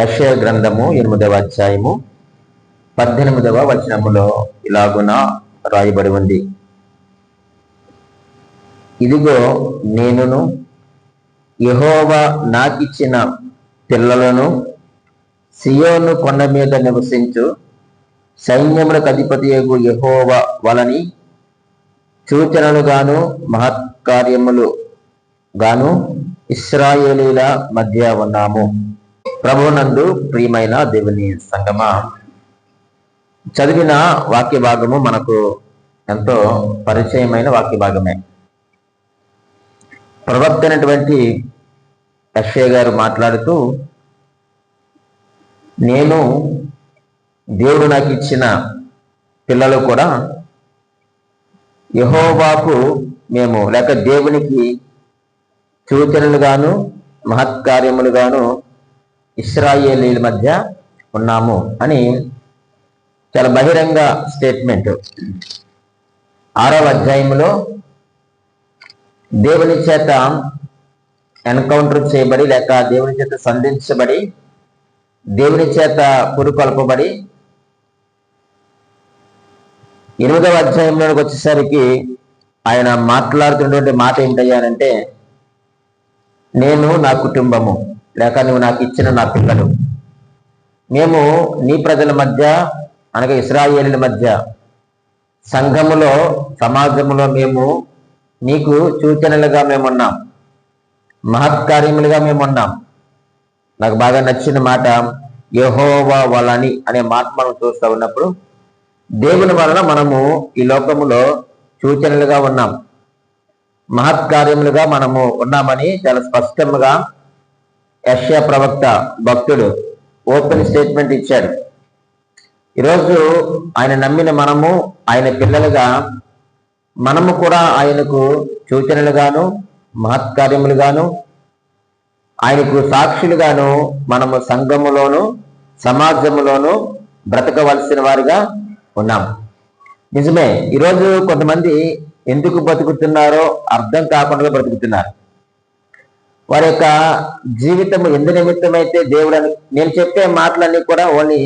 యశయ గ్రంథము ఎనిమిదవ అధ్యాయము పద్దెనిమిదవ వచనములో ఇలాగున రాయబడి ఉంది. ఇదిగో నేనును యహోవా నాకిచ్చిన పిల్లలను సియోను కొండ మీద నివసించు సైన్యములకు అధిపతి యహోవ వలని సూచనలు గాను మహత్కార్యములు గాను ఇస్రాయేలీల మధ్య ఉన్నాము. ప్రభునందు ప్రియమైన దేవుని సంగమ. చదివిన వాక్య భాగము మనకు ఎంతో పరిచయమైన వాక్య భాగమే ప్రవక్త అయినటువంటి అక్షయ్ గారు మాట్లాడుతూ నేను దేవుడు నాకు ఇచ్చిన పిల్లలు కూడా యహోవాకు మేము లేక దేవునికి సూచనలుగాను మహత్కార్యములుగాను ఇస్రాయేలీల మధ్య ఉన్నాము అని చాలా బహిరంగ స్టేట్మెంట్. ఆరవ అధ్యాయంలో దేవుని చేత ఎన్కౌంటర్ చేయబడి లేక దేవుని చేత సంధించబడి దేవుని చేత పురుకొల్పబడి ఎనిమిదవ అధ్యాయంలోకి వచ్చేసరికి ఆయన మాట్లాడుతున్నటువంటి మాట ఏంటయ్యానంటే నేను నా కుటుంబము. లేక నువ్వు నాకు ఇచ్చిన నా పిల్లలు. మేము నీ ప్రజల మధ్య అనగా ఇస్రాయేలీల మధ్య సంఘములో సమాజములో మేము నీకు సూచనలుగా మేమున్నాం మహత్కార్యములుగా మేమున్నాం నాకు బాగా నచ్చిన మాట యహోవా వలని అనే మాట మనం చూస్తూ ఉన్నప్పుడు దేవుని వలన మనము ఈ లోకములో సూచనలుగా ఉన్నాం. మహత్కార్యములుగా మనము ఉన్నామని చాలా స్పష్టంగా యష్యా ప్రవక్త భక్తుడు ఓపెన్ స్టేట్మెంట్ ఇచ్చాడు. ఈరోజు ఆయన నమ్మిన మనము ఆయన పిల్లలుగా మనము కూడా ఆయనకు సూచనలుగాను మహత్కార్యములుగాను ఆయనకు సాక్షులుగాను మనము సంఘములోను సమాజములోను బ్రతకవలసిన వారుగా ఉన్నాం. నిజమే ఈరోజు కొంతమంది ఎందుకు బ్రతుకుతున్నారో అర్థం కాకుండా బ్రతుకుతున్నారు. వారి యొక్క జీవితం ఎందు నిమిత్తమైతే దేవుడు నేను చెప్పే మాటలన్నీ కూడా ఓన్లీ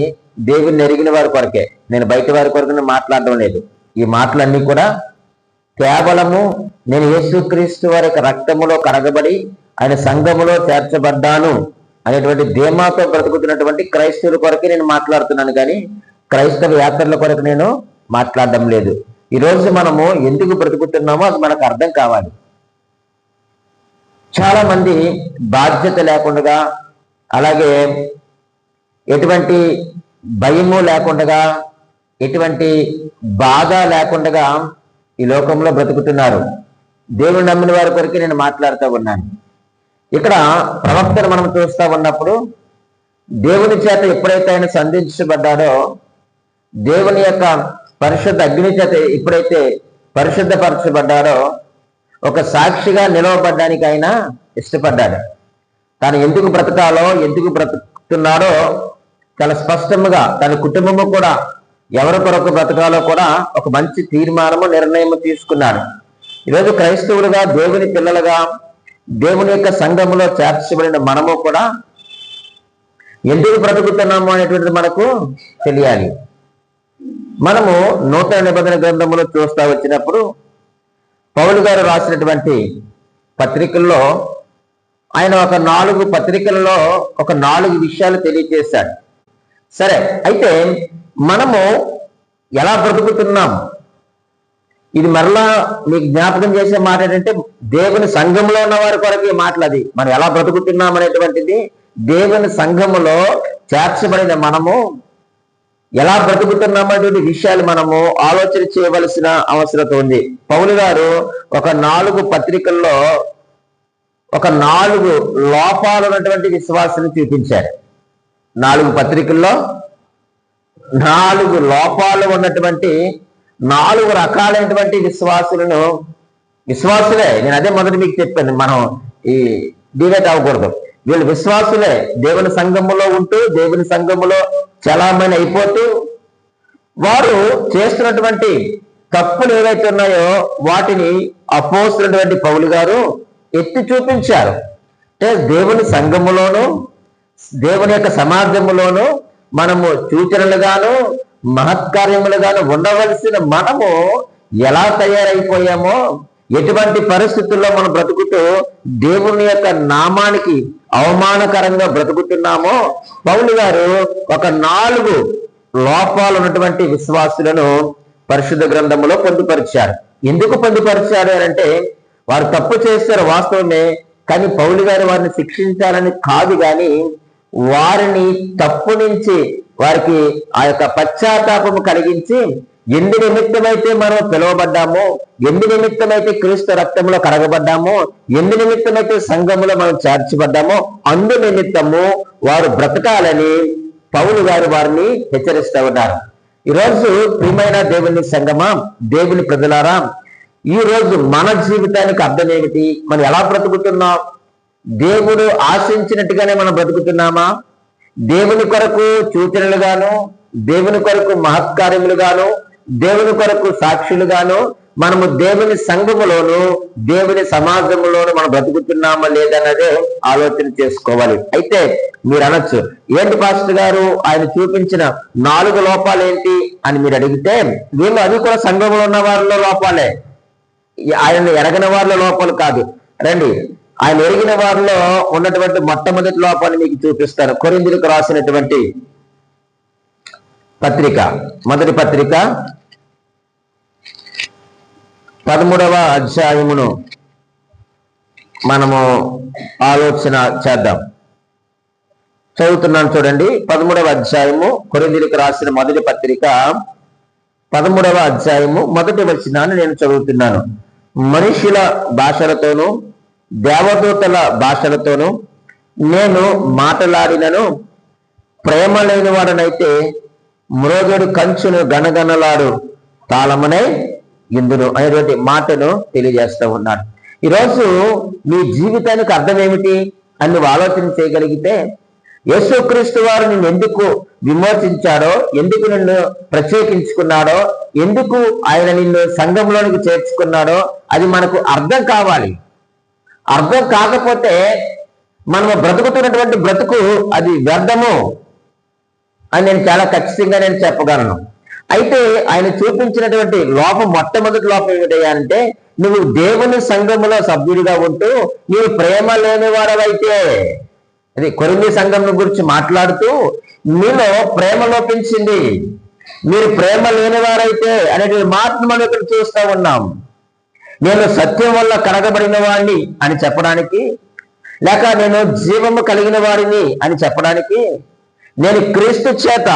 దేవుని ఎరిగిన వారి కొరకే. నేను బయట వారి కొరకు మాట్లాడడం లేదు. ఈ మాటలన్నీ కూడా కేవలము నేను యేసుక్రీస్తు వారి యొక్క రక్తములో కరగబడి ఆయన సంఘములో చేర్చబడ్డాను అనేటువంటి ధీమాతో బ్రతుకుతున్నటువంటి క్రైస్తవుల కొరకే నేను మాట్లాడుతున్నాను కానీ క్రైస్తవ యాత్రల కొరకు నేను మాట్లాడడం లేదు. ఈరోజు మనము ఎందుకు బ్రతుకుతున్నామో అది మనకు అర్థం కావాలి. చాలా మంది బాధ్యత లేకుండా అలాగే ఎటువంటి భయము లేకుండా ఎటువంటి బాధ లేకుండా ఈ లోకంలో బ్రతుకుతున్నారు. దేవుని నమ్మిన వారి కొరకు నేను మాట్లాడుతూ ఉన్నాను. ఇక్కడ ప్రవక్తను మనం చూస్తూ ఉన్నప్పుడు దేవుని చేత ఎప్పుడైతే ఆయన సంధించబడ్డాడో దేవుని యొక్క పరిశుద్ధ అగ్ని చేత ఎప్పుడైతే పరిశుద్ధపరచబడ్డాడో ఒక సాక్షిగా నిలవబడ్డానికి ఆయన ఇష్టపడ్డాడు. తాను ఎందుకు బ్రతకాలో ఎందుకు బ్రతుకుతున్నాడో చాలా స్పష్టంగా తన కుటుంబము కూడా ఎవరి కొరకు బ్రతకాలో కూడా ఒక మంచి తీర్మానము నిర్ణయము తీసుకున్నాడు. ఈరోజు క్రైస్తవులుగా దేవుని పిల్లలుగా దేవుని యొక్క సంఘములో చేర్చబడిన మనము కూడా ఎందుకు బ్రతుకుతున్నాము అనేటువంటిది మనకు తెలియాలి. మనము నూతన నిబంధన గ్రంథములో చూస్తా వచ్చినప్పుడు పౌలు గారు రాసినటువంటి పత్రికల్లో ఆయన ఒక నాలుగు పత్రికలలో ఒక నాలుగు విషయాలు తెలియజేశాడు. సరే అయితే మనము ఎలా బ్రతుకుతున్నాం? ఇది మరలా మీకు జ్ఞాపకం చేసే మాట ఏంటంటే దేవుని సంఘంలో ఉన్న వారి కొరకు ఈ మాటలు అది. మనం ఎలా బ్రతుకుతున్నాం అనేటువంటిది దేవుని సంఘములో చేర్చబడిన మనము ఎలా బ్రతుకుతున్నామనేటువంటి విషయాలు మనము ఆలోచన చేయవలసిన అవసరత ఉంది. పౌలు గారు ఒక నాలుగు పత్రికల్లో ఒక నాలుగు లోపాలు ఉన్నటువంటి విశ్వాసాన్ని చూపించారు. నాలుగు పత్రికల్లో నాలుగు లోపాలు ఉన్నటువంటి నాలుగు రకాలైనటువంటి విశ్వాసులను విశ్వాసులే నేను అదే మొదటి మీకు చెప్పాను మనం ఈ డివేట్ అవ్వకూడదు. వీళ్ళు విశ్వాసులే. దేవుని సంఘములో ఉంటూ దేవుని సంఘములో చలామణి అయిపోతూ వారు చేస్తున్నటువంటి తప్పులు ఏవైతే ఉన్నాయో వాటిని అపోస్తున్నటువంటి పౌలు గారు ఎత్తి చూపించారు. అంటే దేవుని సంఘములోను దేవుని యొక్క సమాజములోను మనము సూచనలుగాను మహత్కార్యములుగాను ఉండవలసిన మనము ఎలా తయారైపోయామో ఎటువంటి పరిస్థితుల్లో మనం బ్రతుకుతూ దేవుని యొక్క నామానికి అవమానకరంగా బ్రతుకుతున్నామో పౌలు గారు ఒక నాలుగు లోపాలు ఉన్నటువంటి విశ్వాసులను పరిశుద్ధ గ్రంథంలో పొందుపరిచారు. ఎందుకు పొందుపరిచారు అని అంటే వారు తప్పు చేస్తారు వాస్తవమే కానీ పౌలు గారు వారిని శిక్షించాలని కాదు కానీ వారిని తప్పు నుంచి వారికి ఆ యొక్క పశ్చాత్తాపము కలిగించి ఎందు నిమిత్తమైతే మనం పిలువబడ్డామో ఎందు నిమిత్తమైతే క్రీస్తు రక్తంలో కరగబడ్డామో ఎందు నిమిత్తమైతే సంఘములో మనం చేర్చబడ్డామో అందు నిమిత్తము వారు బ్రతకాలని పౌలు గారు వారిని హెచ్చరిస్తూ ఉన్నారు. ఈరోజు ప్రియమైన దేవుని సంగమా? దేవుని ప్రజలారా ఈ రోజు మన జీవితానికి అర్థం ఏమిటి? మనం ఎలా బ్రతుకుతున్నాం? దేవుడు ఆశించినట్టుగానే మనం బ్రతుకుతున్నామా? దేవుని కొరకు సూచనలుగాను దేవుని కొరకు మహత్కార్యములుగాను దేవుని కొరకు సాక్షులుగాను మనము దేవుని సంఘములోను దేవుని సమాజంలోను మనం బ్రతుకుతున్నామా లేదన్నదే ఆలోచన చేసుకోవాలి. అయితే మీరు అనొచ్చు ఏంటి పాస్టర్ గారు? ఆయన చూపించిన నాలుగు లోపాలు ఏంటి అని మీరు అడిగితే వీళ్ళు అది కూడా సంఘంలో ఉన్న వారిలో లోపాలే. ఆయన ఎరగిన వారిలో లోపాలు కాదు. రండి ఆయన ఎరిగిన వారిలో ఉన్నటువంటి మొట్టమొదటి లోపాన్ని మీకు చూపిస్తాను. కొరిందులకు రాసినటువంటి పత్రిక. మొదటి పత్రిక పదమూడవ అధ్యాయమును మనము ఆలోచన చేద్దాం. చదువుతున్నాను చూడండి. పదమూడవ అధ్యాయము కొరిందులకు రాసిన మొదటి పత్రిక పదమూడవ అధ్యాయము మొదటి వచనాన్ని నేను చదువుతున్నాను. మనుషుల భాషలతోనూ దేవదూతల భాషలతోనూ నేను మాట్లాడినను. ప్రేమ లేని వాడనైతే మ్రోగుడు కంచును గణగణలాడు తాళమునే ఇందును అనేటువంటి మాటను తెలియజేస్తూ ఉన్నాడు. ఈరోజు నీ జీవితానికి అర్థం ఏమిటి అని నువ్వు ఆలోచన చేయగలిగితే యేసుక్రీస్తు వారు నిన్ను ఎందుకు విమోచించాడో ఎందుకు నిన్ను ప్రత్యేకించుకున్నాడో ఎందుకు ఆయన నిన్ను సంఘంలోనికి చేర్చుకున్నాడో అది మనకు అర్థం కావాలి. అర్థం కాకపోతే మనము బ్రతుకుతున్నటువంటి బ్రతుకు అది వ్యర్థము. అని నేను చాలా ఖచ్చితంగా నేను చెప్పగలను. అయితే ఆయన చూపించినటువంటి లోపం మొట్టమొదటి లోపం ఏమిటయ్యా అంటే నువ్వు దేవుని సంఘములో సభ్యుడిగా ఉంటూ నీవు ప్రేమ లేని వాడవైతే అది కొరింది సంఘం గురించి మాట్లాడుతూ మీలో ప్రేమ లోపించింది. మీరు ప్రేమ లేని వారైతే అనేటువంటి మాటను మనం ఇక్కడ చూస్తూ ఉన్నాం. నేను సత్యం వల్ల కలగబడిన వాడిని అని చెప్పడానికి లేక నేను జీవము కలిగిన వాడిని అని చెప్పడానికి నేను క్రీస్తు చేత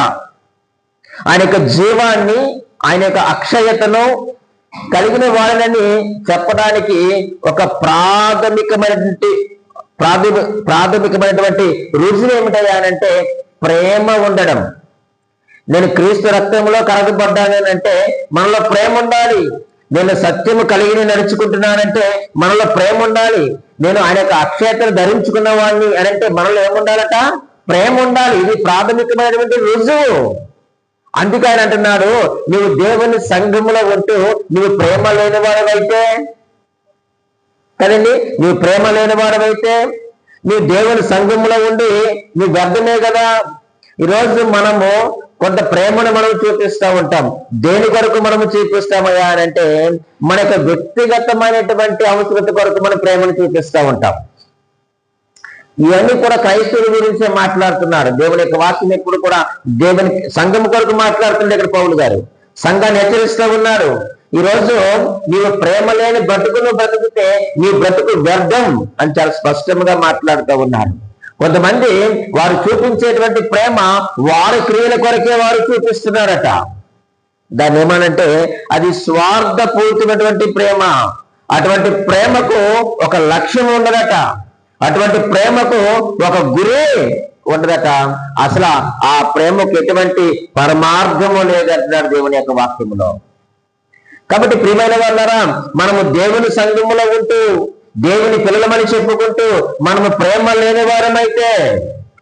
ఆయన యొక్క జీవాన్ని ఆయన యొక్క అక్షయతను కలిగిన వాడినని చెప్పడానికి ఒక ప్రాథమికమైనటువంటి ప్రాథమిక ప్రాథమికమైనటువంటి రుజువు ఏమిటంటే ప్రేమ ఉండడం. నేను క్రీస్తు రక్తంలో కరగబడ్డానంటే మనలో ప్రేమ ఉండాలి. నేను సత్యము కలిగి నడుచుకుంటున్నానంటే మనలో ప్రేమ ఉండాలి. నేను ఆయన యొక్క అక్షయతను ధరించుకున్న వాడిని అని అంటే మనలో ఏముండాలట? ప్రేమ ఉండాలి. ఇది ప్రాథమికమైనటువంటి రుజువు. అందుకే ఆయన అంటున్నాడు నువ్వు దేవుని సంఘములో ఉంటూ నువ్వు ప్రేమ లేని వాడవైతే కదండి నువ్వు ప్రేమ లేని వాడవైతే నువ్వు దేవుని సంఘములో ఉండి నువ్వు వ్యర్థమే కదా. ఈరోజు మనము కొంత ప్రేమను మనం చూపిస్తూ ఉంటాం. దేని కొరకు మనము చూపిస్తామయ్యా అని అంటే మన యొక్క వ్యక్తిగతమైనటువంటి అవసరత కొరకు మనం ప్రేమను చూపిస్తూ ఉంటాం. ఇవన్నీ కూడా క్రైస్తవుల గురించే మాట్లాడుతున్నారు. దేవుని యొక్క వాక్యం ఎప్పుడు కూడా దేవుని సంఘం కొరకు మాట్లాడుతుండే ఇక్కడ పౌలు గారు. సంఘాన్ని హెచ్చరిస్తూ ఉన్నారు. ఈ రోజు నీవు ప్రేమ లేని బ్రతుకును బ్రతుకుతే నీ బ్రతుకు వ్యర్థం అని చాలా స్పష్టంగా మాట్లాడుతూ ఉన్నారు. కొంతమంది వారు చూపించేటువంటి ప్రేమ వారి క్రియల కొరకే వారు చూపిస్తున్నారట. దాన్ని ఏమనంటే అది స్వార్థపూరితమైనటువంటి ప్రేమ. అటువంటి ప్రేమకు ఒక లక్ష్యం ఉండదట. అటువంటి ప్రేమకు ఒక గురి ఉండదట. అసలు ఆ ప్రేమకు ఎటువంటి పరమార్థము లేదంటున్నాడు దేవుని యొక్క వాక్యములో. కాబట్టి ప్రియమైన వాళ్ళరా మనము దేవుని సంఘములో ఉంటూ దేవుని పిల్లలమని చెప్పుకుంటూ మనము ప్రేమ లేని వారమైతే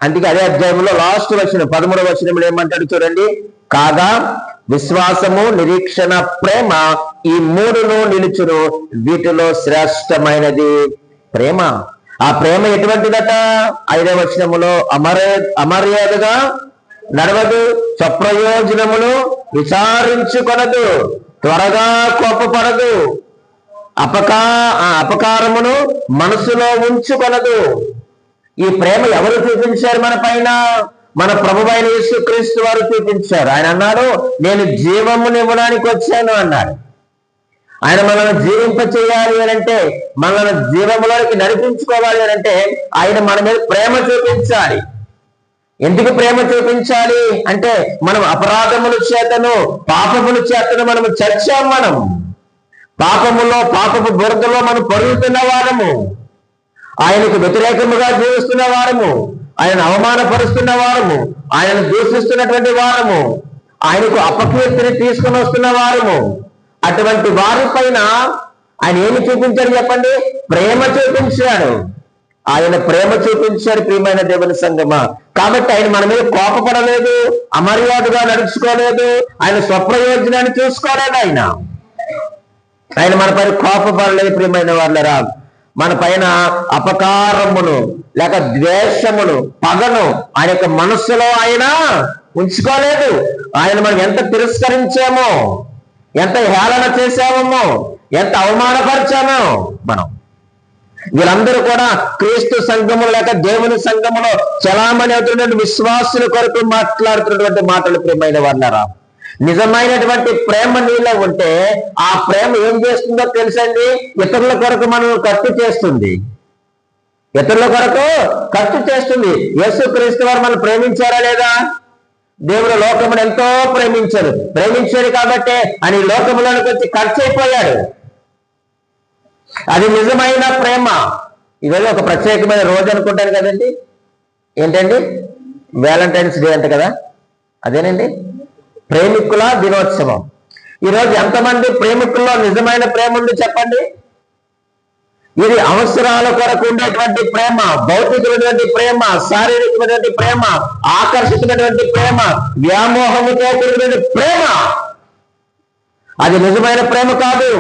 అందుకే అదే అధ్యాయంలో లాస్ట్ వచ్చిన పదమూడవ వచనంలో ఏమంటాడు చూడండి. కాగా విశ్వాసము నిరీక్షణ ప్రేమ ఈ మూడును నిలుచును వీటిలో శ్రేష్టమైనది ప్రేమ. ఆ ప్రేమ ఎటువంటిదట? ఐదవ వచనములో అమర అమర్యాదగా నడవదు స్వప్రయోజనమును విచారించుకొనదు త్వరగా కోపపడదు అపకా ఆ అపకారమును మనసులో ఉంచుకొనదు. ఈ ప్రేమ ఎవరు చూపించారు మన పైన? మన ప్రభు అయిన యేసుక్రీస్తు వారు చూపించారు. ఆయన అన్నాడు నేను జీవమునివ్వడానికి వచ్చాను అన్నాడు. ఆయన మనల్ని జీవింప చేయాలి అని అంటే మనల్ని జీవంలోకి నడిపించుకోవాలి అని అంటే ఆయన మన మీద ప్రేమ చూపించాలి. ఎందుకు ప్రేమ చూపించాలి అంటే మనం అపరాధముల చేతను పాపముల చేతను మనము చచ్చాం మనం. పాపములో పాపపు బురదలో మనం పరుగుతున్న వారము. ఆయనకు వ్యతిరేకముగా జీవిస్తున్న వారము. ఆయన అవమానపరుస్తున్న వారము. ఆయన దూషిస్తున్నటువంటి వారము. ఆయనకు అపకీర్తిని తీసుకుని వస్తున్న వారము. అటువంటి వారి పైన ఆయన ఏమి చూపించాడు చెప్పండి? ప్రేమ చూపించాడు. ఆయన ప్రేమ చూపించాడు ప్రియమైన దేవుని సంగమా. కాబట్టి ఆయన మన మీద కోపపడలేదు అమర్యాదగా నడుచుకోలేదు ఆయన స్వప్రయోజనాన్ని చూసుకోలేదు ఆయన. ఆయన మన పైన కోపపడలేదు ప్రియమైన వాళ్ళరా మన పైన అపకారమును లేక ద్వేషమును పగను ఆయన యొక్క మనస్సులో ఆయన ఉంచుకోలేదు. ఆయన మనం ఎంత తిరస్కరించామో ఎంత హేళన చేశామో ఎంత అవమానపరిచామో మనం. వీళ్ళందరూ కూడా క్రీస్తు సంఘములు లేక దేవుని సంఘములో చలామణి అవుతున్నటువంటి విశ్వాసుల కొరకు మాట్లాడుతున్నటువంటి మాటలు ప్రియమైన వాళ్ళరా నిజమైనటువంటి ప్రేమ నీలో ఉంటే ఆ ప్రేమ ఏం చేస్తుందో తెలుసండి? ఇతరుల కొరకు మనం ఖర్చు చేస్తుంది. ఇతరుల కొరకు ఖర్చు చేస్తుంది. యేసు క్రీస్తు వారు మనం ప్రేమించారా లేదా? దేవుడు లోకమును ఎంతో ప్రేమించాడు. ప్రేమించాడు కాబట్టి ఆయన ఈ వచ్చి ఖర్చు అయిపోయాడు. అది నిజమైన ప్రేమ. ఇవేదో ఒక ప్రత్యేకమైన రోజు అనుకుంటాను కదండి. ఏంటండి? వ్యాలంటైన్స్ డే అంట కదా? అదేనండి? ప్రేమికుల దినోత్సవం. ఈరోజు ఎంతమంది ప్రేమికుల్లో నిజమైన ప్రేమ ఉంది చెప్పండి? ఇది అవసరాల కొరకు ఉండేటువంటి ప్రేమ భౌతికమైనటువంటి ప్రేమ శారీరకమైనటువంటి ప్రేమ ఆకర్షితమైనటువంటి ప్రేమ వ్యామోహముతో కూడినటువంటి ప్రేమ. అది నిజమైన ప్రేమ కాదు.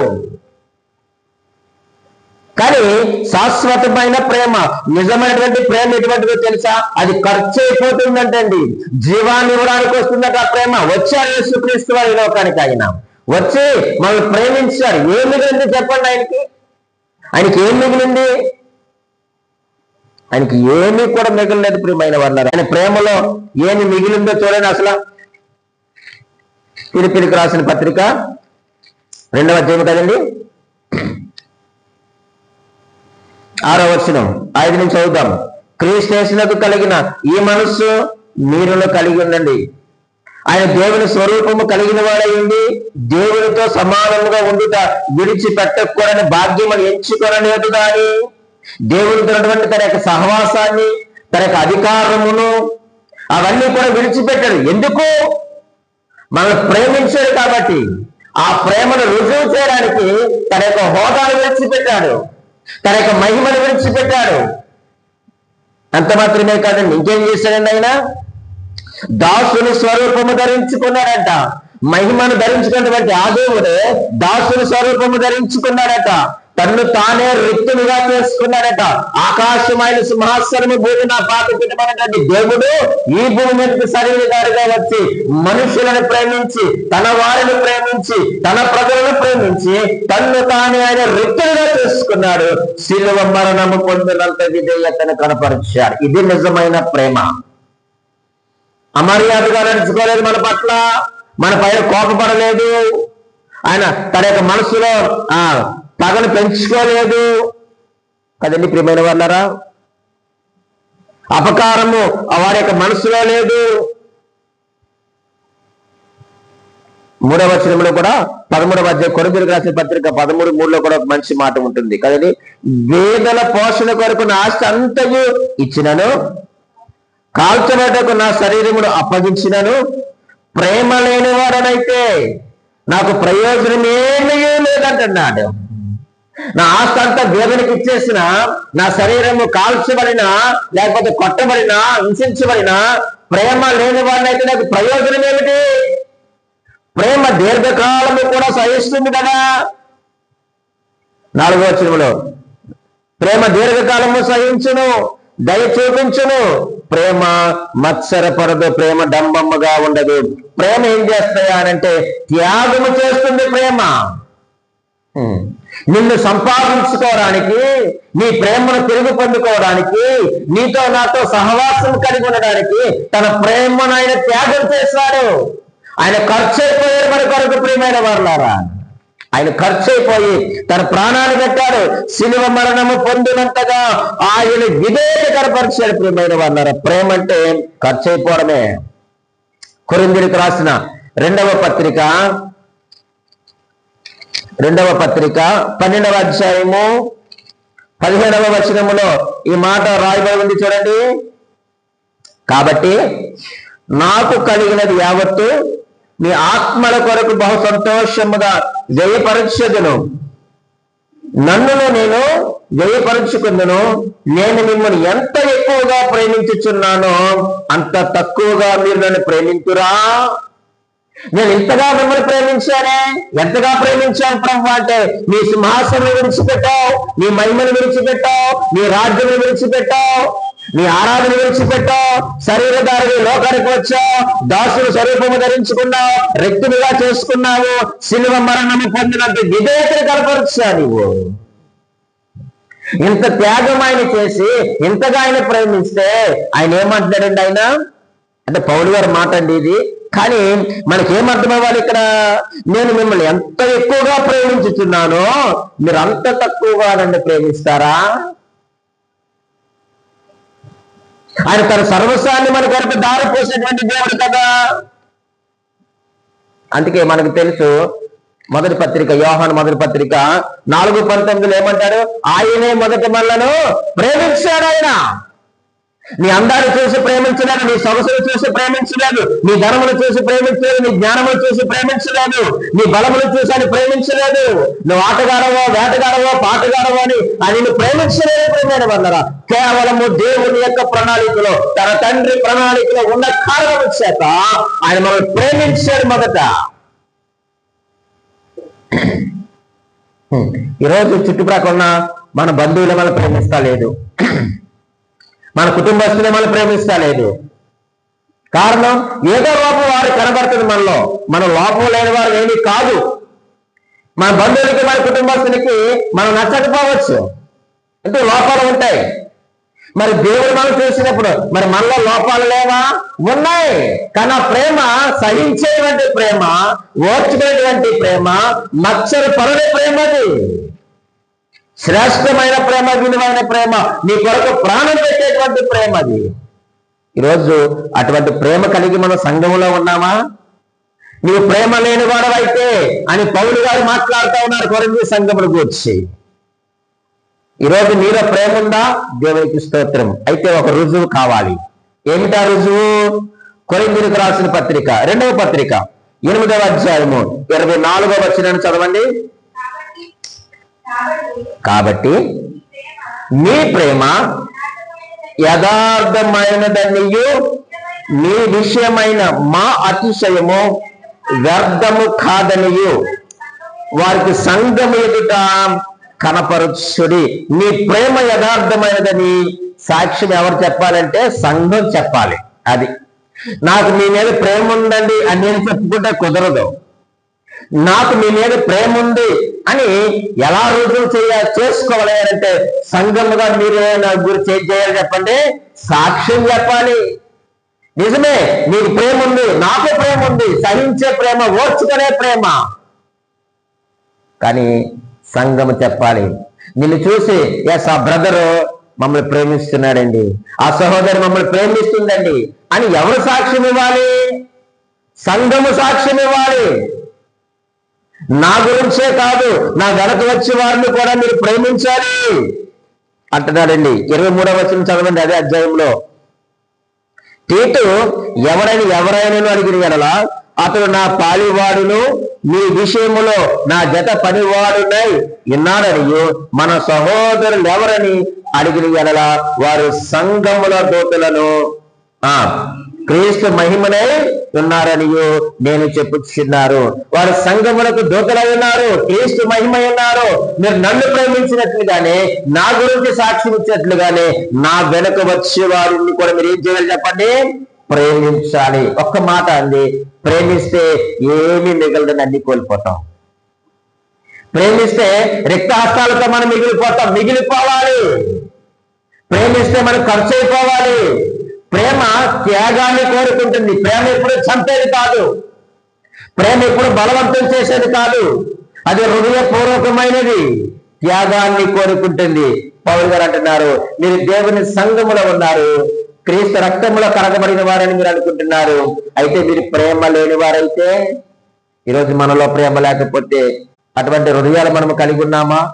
కానీ శాశ్వతమైన ప్రేమ నిజమైనటువంటి ప్రేమ ఎటువంటిదో తెలుసా? అది ఖర్చు అయిపోతుందంటండి. జీవాన్ని ఇవ్వడానికి వస్తుందట ఆ ప్రేమ. వచ్చారు యేసుక్రీస్తు వారి లోకానికి ఆయన. వచ్చి మనల్ని ప్రేమించారు ఏమిటంటే చెప్పండి ఆయనకి? ఆయనకి ఏం మిగిలింది? ఆయనకి ఏమీ కూడా మిగిలినది ప్రియమైన వాళ్ళు ఆయన ప్రేమలో ఏమి మిగిలిందో చూడండి అసలు. పిలిపిలికి రాసిన పత్రిక రెండవ అధ్యాయం కదండి? ఆరో వచ్చిన ఐదు నుంచి చదువుదాం. క్రీస్తు కలిగిన ఈ మనస్సు మీరులో కలిగి ఉండండి. ఆయన దేవుని స్వరూపము కలిగిన వాడైంది ఉండి దేవునితో సమానముగా ఉండుట విడిచిపెట్టకూడని భాగ్యమును ఎంచుకొనలేదు కానీ దేవునితో తన యొక్క సహవాసాన్ని తన యొక్క అధికారమును అవన్నీ కూడా విడిచిపెట్టాడు. ఎందుకు? మనల్ని ప్రేమించాడు కాబట్టి. ఆ ప్రేమను రుజువు చేయడానికి తన యొక్క హోదాను విడిచిపెట్టాడు. తన యొక్క మహిమను విడిచిపెట్టాడు. అంత మాత్రమే కాదండి. ఇంకేం చేశాడండి ఆయన? దాసుని స్వరూపము ధరించుకున్నాడట. మహిమను ధరించుకున్నటువంటి ఆ దేవుడు దాసుని స్వరూపము ధరించుకున్నాడట. తన్ను తానే రిక్తునిగా చేసుకున్నాడట. ఆకాశమైన సింహాసనము భూమి నా పాత పెట్టమన్నటువంటి దేవుడు ఈ భూమి మీదకి శరీరదారిగా వచ్చి మనుషులను ప్రేమించి తన వారిని ప్రేమించి తన ప్రజలను ప్రేమించి తన్ను తానే ఆయన రిక్తునిగా చేసుకున్నాడు. శిలువ మరణము పొందినంత విధేయతను కనపరిచాడు. ఇది నిజమైన ప్రేమ. అమర్యాదగా నడుచుకోలేదు మన పట్ల. మన పైన కోపపడలేదు. ఆయన తన యొక్క మనసులో ఆ పగను పెంచుకోలేదు. కదండి ప్రియమైన వాళ్ళరా అపకారము వారి యొక్క మనసులో లేదు. మూడవ వచనంలో కూడా పదమూడవ అధ్యాయ కొరతలకు రాసిన పత్రిక పదమూడు మూడులో కూడా ఒక మంచి మాట ఉంటుంది. కదండి? వేదల పోషణ కొరకు నా ఆస్తి అంతయు ఇచ్చినను. కాల్చబడకు నా శరీరమును అప్పగించినను. ప్రేమ లేని వాడనైతే నాకు ప్రయోజనం ఏమీ లేదంటున్నాడు. నా ఆస్తి అంతా దేవునికి ఇచ్చేసిన నా శరీరము కాల్చబడిన లేకపోతే కొట్టబడిన హింసించబడిన ప్రేమ లేని వాడినైతే నాకు ప్రయోజనం ఏమిటి ప్రేమ దీర్ఘకాలము కూడా సహిస్తుంది కదా. నాలుగో వచనంలో ప్రేమ దీర్ఘకాలము సహించును. దయ చూపించను ప్రేమ మత్సరపరదు ప్రేమ డంబమ్మగా ఉండదు. ప్రేమ ఏం చేస్తాయనంటే త్యాగము చేస్తుంది ప్రేమ. నిన్ను సంపాదించుకోవడానికి నీ ప్రేమను తిరిగి పొందుకోవడానికి నీతో నాతో సహవాసం కలిగి ఉండడానికి తన ప్రేమను ఆయన త్యాగం చేశాడు. ఆయన ఖర్చు అయిపోయారు మన కొరకు ప్రియమైన వారులారా. ఆయన ఖర్చు అయిపోయి తన ప్రాణాన్ని పెట్టాడు. శిలువ మరణము పొందినంతగా ఆయన విధేయత కనపరిచాడు ప్రియమైన వారులారా. ప్రేమ అంటే ఖర్చు అయిపోవడమే కొరిందుడికి రాసిన రెండవ పత్రిక రెండవ పత్రిక పన్నెండవ అధ్యాయము పదిహేడవ వచనములో ఈ మాట రాయబడి ఉంది చూడండి. కాబట్టి నాకు కలిగినది యావత్తు మీ ఆత్మల కొరకు బహు సంతోషముగా జయపరచదును నన్నును నేను వ్యయపరుచుకుందును నేను మిమ్మల్ని ఎంత ఎక్కువగా ప్రేమించుచున్నానో అంత తక్కువగా మీరు నన్ను ప్రేమించురా. నేను ఇంతగా మిమ్మల్ని ప్రేమించానే? ఎంతగా ప్రేమించాను ప్రభు అంటే నీ సింహాసనం విడిచిపెట్టావు నీ మహిమను విడిచిపెట్టావు నీ రాజ్యం విడిచిపెట్టావు నీ ఆరాధన విడిచిపెట్టావు శరీరధారి లోకానికి వచ్చావు దాసులు స్వరూపము ధరించుకున్నావు రెక్తులుగా చేసుకున్నావు శిలువ మరణము పొందినంత విధేయతను కనపరుచా నువ్వు ఇంత త్యాగం ఆయన చేసి ఇంతగా ఆయన ప్రేమిస్తే ఆయన ఏమంటున్నాడండి ఆయన? అంటే పౌలు గారు మాట అండి ఇది. కానీ మనకి అవ్వాలి ఇక్కడ? నేను మిమ్మల్ని ఎంత ఎక్కువగా ప్రేమించుతున్నానో మీరు అంత తక్కువగా నన్ను ప్రేమిస్తారా? ఆయన తన సర్వస్వాన్ని మన కొరకు దారి పోసినటువంటి దేవుడు కదా. అందుకే మనకు తెలుసు మొదటి పత్రిక యోహాన్ మొదటి పత్రిక నాలుగు పంతొమ్మిదిలో ఏమంటాడు? ఆయనే మొదటి మనలను ప్రేమించాడు ఆయన. నీ అందాన్ని చూసి ప్రేమించలేదు నీ సొగసులు చూసి ప్రేమించలేదు నీ ధనములు చూసి ప్రేమించలేదు నీ జ్ఞానములు చూసి ప్రేమించలేదు నీ బలములు చూసి అని ప్రేమించలేదు. నువ్వు ఆటగాడవో వేటగాడవో పాటగాడవో అని ఆయన ప్రేమించలేదు ప్రేమైన వల్లరా కేవలము దేవుని యొక్క ప్రణాళికలో తన తండ్రి ప్రణాళికలో ఉన్న కారణం చేత ఆయన మనం ప్రేమించాడు మొదట. ఈరోజు చుట్టుప్రక్కల ఉన్న మన బంధువులు మనం ప్రేమిస్తా లేదు మన కుటుంబస్తులు మనం ప్రేమిస్తలేదు. కారణం ఏదో లోపం వారు కనబడుతుంది మనలో. మన లోపం లేని వారు ఏమీ కాదు. మన బంధువులకి మన కుటుంబస్తులకి మనం నచ్చకపోవచ్చు. అంటే లోపాలు ఉంటాయి. మరి దేవుడు మనం చూసినప్పుడు మరి మనలో లోపాలు లేవా? ఉన్నాయి. కానీ ఆ ప్రేమ సహించేటువంటి ప్రేమ ఓర్చుకునేటువంటి ప్రేమ మచ్చరు పరుడే ప్రేమ అది. శ్రేష్టమైన ప్రేమ విలువైన ప్రేమ నీ కొరకు ప్రాణం పెట్టేటువంటి ప్రేమ అది. ఈరోజు అటువంటి ప్రేమ కలిగి మనం సంఘంలో ఉన్నామా? నీవు ప్రేమ లేని వాడవైతే అని పౌలు గారు మాట్లాడుతూ ఉన్నారు కొరంది సంఘమును కూర్చి ఈరోజు నీలో ప్రేమ ఉందా? దేవునికి స్తోత్రం. అయితే ఒక రుజువు కావాలి. ఏమిటా రుజువు? కొరిందులకు రాసిన పత్రిక రెండవ పత్రిక ఎనిమిదవ అధ్యాయము ఇరవై నాలుగవ వచ్చిన చదవండి. కాబట్టి మీ ప్రేమ యథార్థమైనదనియు మీ విషయమైన మా అతిశయము వ్యర్థము కాదనియు. వారికి సంఘము ఎదుట కనపరచుడి. మీ ప్రేమ యథార్థమైనదని సాక్ష్యం ఎవరు చెప్పాలంటే సంఘం చెప్పాలి. అది. నాకు మీ మీద ప్రేమ ఉందండి అని నేను చెప్పుకుంటే కుదరదు. నాకు మీ మీద ప్రేమ ఉంది అని ఎలా రుజువు చేయ చేసుకోవాలి అంటే సంఘముగా మీరు గురి చేయాలి చెప్పండి. సాక్ష్యం చెప్పాలి. నిజమే మీకు ప్రేమ ఉంది నాకు ప్రేమ ఉంది సహించే ప్రేమ ఓర్చుకునే ప్రేమ. కానీ సంఘము చెప్పాలి. నిన్ను చూసి ఎస్ ఆ బ్రదరు మమ్మల్ని ప్రేమిస్తున్నాడండి. ఆ సహోదరి మమ్మల్ని ప్రేమిస్తుందండి. అని ఎవరు సాక్ష్యం ఇవ్వాలి? సంఘము సాక్ష్యం ఇవ్వాలి. నా గురించే కాదు నా వెనక వచ్చే వారిని కూడా మీరు ప్రేమించాలి. అంటున్నాడండి. ఇరవై మూడవ వచ్చిన చదవండి అదే అధ్యాయంలో. తీతు ఎవరైనా ఎవరైనా అడిగిన ఎడల అతడు నా పాలివాడును మీ విషయంలో నా జత పనివాడునై విన్నాడని మన సహోదరులు ఎవరని అడిగిన ఎడల వారు సంఘముల దోతులను. ఆ. క్రీస్తు మహిమనే ఉన్నారని నేను చెప్పుచున్నారు. వారు సంఘములకు దూతలై ఉన్నారు క్రీస్తు మహిమ ఉన్నారు. మీరు నన్ను ప్రేమించినట్లుగానే నా గురించి సాక్ష్యం ఇచ్చినట్లుగానే నా వెనుక వచ్చే వారిని కూడా మీరు ఏం చేయాలి చెప్పండి? ప్రేమించాలి. ఒక్క మాట అంది ప్రేమిస్తే ఏమీ మిగలదని అన్ని కోల్పోతాం. ప్రేమిస్తే రిక్తహస్తాలతో మనం మిగిలిపోతాం మిగిలిపోవాలి. ప్రేమిస్తే మనం ఖర్చు అయిపోవాలి. ప్రేమ త్యాగాన్ని కోరుకుంటుంది. ప్రేమ ఎప్పుడు చంపేది కాదు. ప్రేమ ఎప్పుడు బలవంతం చేసేది కాదు. అది హృదయపూర్వకమైనది. త్యాగాన్ని కోరుకుంటుంది. పౌరు గారు అంటున్నారు మీరు దేవుని సంఘములో ఉన్నారు. క్రీస్తు రక్తములో కరగబడిన వారని మీరు అనుకుంటున్నారు. అయితే మీరు ప్రేమ లేని వారైతే ఈరోజు మనలో ప్రేమ లేకపోతే అటువంటి హృదయాలు మనం కలిగి ఉన్నామా?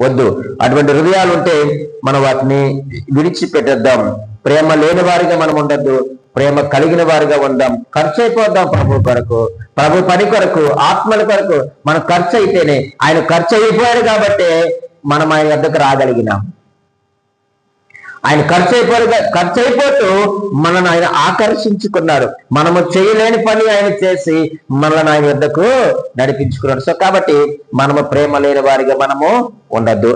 వద్దు. అటువంటి హృదయాలు ఉంటే మనం వాటిని విడిచిపెట్టేద్దాం. ప్రేమ లేని వారిగా మనం ఉండద్దు. ప్రేమ కలిగిన వారిగా ఉందాం. ఖర్చు అయిపోద్దాం ప్రభు కొరకు. ప్రభు పని కొరకు ఆత్మల కొరకు మనం ఖర్చు అయితేనే ఆయన ఖర్చు అయిపోయారు కాబట్టి మనం ఆయన వద్దకు రాగలిగినాం. ఆయన ఖర్చు అయిపోయి ఖర్చు అయిపోతూ మనల్ని ఆయన ఆకర్షించుకున్నాడు. మనము చేయలేని పని ఆయన చేసి మనల్ని ఆయన వద్దకు నడిపించుకున్నాడు. సో కాబట్టి మనము ప్రేమ లేని వారిగా మనము ఉండద్దు.